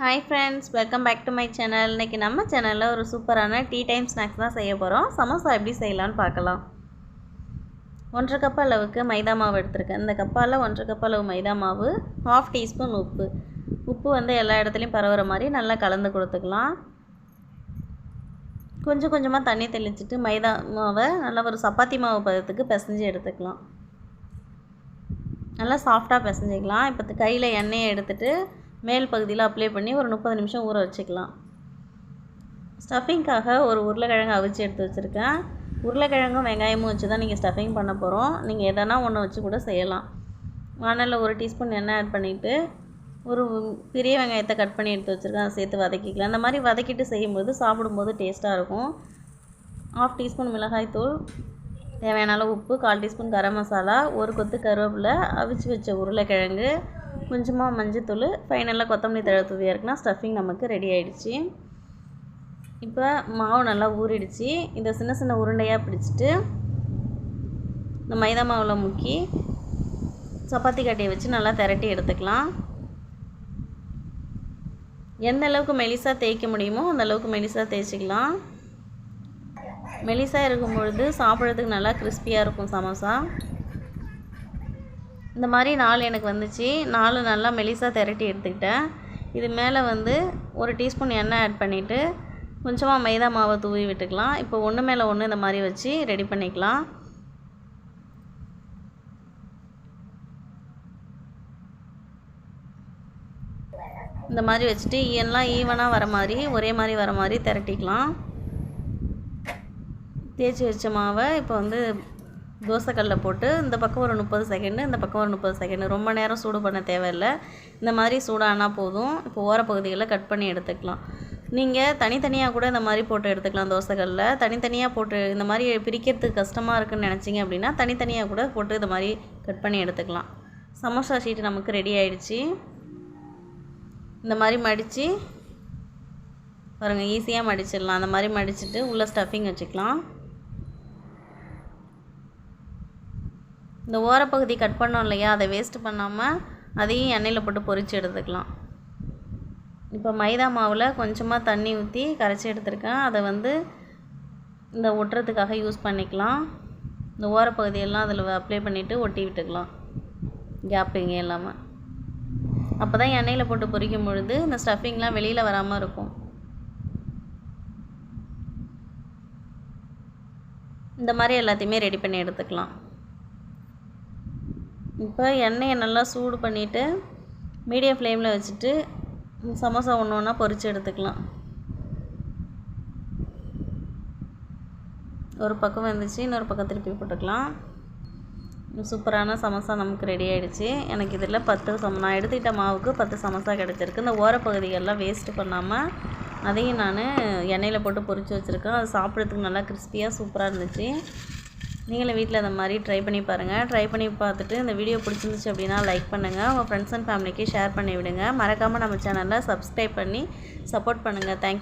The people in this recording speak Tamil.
Hi friends welcome back to my channel இன்றைக்கி நம்ம சேனலில் ஒரு சூப்பரான டீ டைம் ஸ்நாக்ஸ் தான் செய்ய போகிறோம் சமோசா எப்படி செய்யலான்னு பார்க்கலாம். ஒன்றரை கப் அளவுக்கு மைதா மாவு எடுத்திருக்கேன். இந்த கப்பால் ஒன்றரை கப் அளவு மைதா மாவு ஹாஃப் டீஸ்பூன் உப்பு. உப்பு வந்து எல்லா இடத்துலையும் பரவுற மாதிரி நல்லா கலந்து கொடுத்துக்கலாம். கொஞ்சம் கொஞ்சமாக தண்ணி தெளிச்சிட்டு மைதா மாவை நல்லா ஒரு சப்பாத்தி மாவு பதத்துக்கு பிசைஞ்சு எடுத்துக்கலாம். நல்லா சாஃப்டாக பிசைஞ்சிக்கலாம். இப்போ கையில் எண்ணெயை எடுத்துகிட்டு மேல் பகுதியில் அப்ளை பண்ணி ஒரு முப்பது நிமிஷம் ஊற வச்சுக்கலாம். ஸ்டஃபிங்க்காக ஒரு உருளைக்கிழங்கு அவிச்சு எடுத்து வச்சுருக்கேன். உருளைக்கிழங்கும் வெங்காயமும் வச்சு தான் நீங்கள் ஸ்டஃபிங் பண்ண போகிறோம் நீங்கள் எதனா ஒன்று வச்சு கூட செய்யலாம். வானலில் ஒரு டீஸ்பூன் எண்ணெய் ஆட் பண்ணிவிட்டு ஒரு பெரிய வெங்காயத்தை கட் பண்ணி எடுத்து வச்சுருக்கேன். அதை சேர்த்து வதக்கிக்கலாம். இந்த மாதிரி வதக்கிட்டு செய்யும்போது சாப்பிடும்போது டேஸ்ட்டாக இருக்கும். ஆஃப் டீஸ்பூன் மிளகாய்த்தூள் தேவையான உப்பு கால் டீஸ்பூன் கரம் மசாலா ஒரு கொத்து கருவேப்பிலை அவிச்சு வச்ச உருளைக்கிழங்கு கொஞ்சமாக மஞ்சத்தூள் ஃபைனலாக கொத்தமல்லி தழை தூவி இருக்குன்னா ஸ்டஃபிங் நமக்கு ரெடி ஆகிடுச்சு இப்போ மாவு நல்லா ஊறிடுச்சு. இந்த சின்ன சின்ன உருண்டையாக பிடிச்சிட்டு இந்த மைதா மாவில் முக்கி சப்பாத்தி கட்டையை வச்சு நல்லா திரட்டி எடுத்துக்கலாம். எந்த அளவுக்கு மெலிசாக தேய்க்க முடியுமோ அந்த அளவுக்கு மெலிசாக தேய்ச்சிக்கலாம். மெலிசாக இருக்கும் பொழுது சாப்பிட்றதுக்கு நல்லா கிறிஸ்பியாக இருக்கும் சமோசா. இந்த மாதிரி நாலு எனக்கு வந்துச்சு. நாலு நல்லா மெலிசாக திரட்டி எடுத்துக்கிட்டேன். இது மேலே வந்து ஒரு டீஸ்பூன் எண்ணெய் ஆட் பண்ணிவிட்டு கொஞ்சமாக மைதா மாவை தூவி விட்டுக்கலாம். இப்போ ஒன்று மேலே ஒன்று இந்த மாதிரி வச்சு ரெடி பண்ணிக்கலாம். இந்த மாதிரி வச்சுட்டு எல்லாம் ஈவனாக வர மாதிரி ஒரே மாதிரி வர மாதிரி திரட்டிக்கலாம். தேய்ச்சி வச்ச மாவை இப்போ வந்து தோசைக்கல்லில் போட்டு இந்த பக்கம் ஒரு முப்பது செகண்டு இந்த பக்கம் ஒரு முப்பது செகண்டு. ரொம்ப நேரம் சூடு பண்ண தேவையில்லை. இந்த மாதிரி சூடானால் போதும். இப்போ ஓரப்பகுதிகளில் கட் பண்ணி எடுத்துக்கலாம். நீங்கள் தனித்தனியாக கூட இந்த மாதிரி போட்டு எடுத்துக்கலாம் தோசைக்கல்லில் தனித்தனியாக போட்டு இந்த மாதிரி பிரிக்கிறதுக்கு கஷ்டமாக இருக்குன்னு நினச்சிங்க அப்படின்னா தனித்தனியாக கூட போட்டு இந்த மாதிரி கட் பண்ணி எடுத்துக்கலாம். சமோசா ஷீட்டு நமக்கு ரெடி ஆயிடுச்சு. இந்த மாதிரி மடித்து பாருங்கள் ஈஸியாக மடிச்சிடலாம். அந்த மாதிரி மடிச்சுட்டு உள்ளே ஸ்டஃபிங் வச்சுக்கலாம். இந்த ஓரப்பகுதி கட் பண்ணோம் இல்லையா அதை வேஸ்ட் பண்ணாமல் அதையும் எண்ணெயில் போட்டு பொரித்து எடுத்துக்கலாம். இப்போ மைதா மாவில் கொஞ்சமாக தண்ணி ஊற்றி கரைச்சி எடுத்துருக்கேன். அதை வந்து இந்த ஒட்டுறதுக்காக யூஸ் பண்ணிக்கலாம். இந்த ஓரப்பகுதியெல்லாம் அதில் அப்ளை பண்ணிவிட்டு ஒட்டி விட்டுக்கலாம். கேப்பிங்க இல்லாமல் அப்போ தான் எண்ணெயில் போட்டு பொரிக்கும் பொழுது இந்த ஸ்டஃபிங்லாம் வெளியில் வராமல் இருக்கும். இந்த மாதிரி எல்லாத்தையுமே ரெடி பண்ணி எடுத்துக்கலாம். இப்போ எண்ணெயை நல்லா சூடு பண்ணிவிட்டு மீடியம் ஃப்ளேமில் வச்சுட்டு சமோசா ஒன்று ஒன்றா பொரித்து எடுத்துக்கலாம். ஒரு பக்கம் வந்துச்சு இன்னொரு பக்கம் திருப்பி போட்டுக்கலாம். சூப்பரான சமோசா நமக்கு ரெடி ஆகிடுச்சு எனக்கு இதில் பத்து சம நான் எடுத்துக்கிட்ட மாவுக்கு பத்து சமோசா கிடச்சிருக்கு. இந்த ஓரப்பகுதிகளெலாம் வேஸ்ட்டு பண்ணாமல் அதையும் நான் எண்ணெயில் போட்டு பொரித்து வச்சுருக்கேன். அது சாப்பிட்றதுக்கு நல்லா கிறிஸ்பியாக சூப்பராக இருந்துச்சு. நீங்களும் வீட்டில் அந்த மாதிரி ட்ரை பண்ணி பாருங்கள் ட்ரை பண்ணி பார்த்துட்டு இந்த வீடியோ பிடிச்சிருந்துச்சு அப்படின்னா லைக் பண்ணுங்கள் உங்கள் ஃப்ரெண்ட்ஸ் அண்ட் ஃபேமிலிக்கு ஷேர் பண்ணி விடுங்க. மறக்காமல் நம்ம சேனலில் சப்ஸ்கிரைப் பண்ணி சப்போர்ட் பண்ணுங்கள் தேங்க்யூ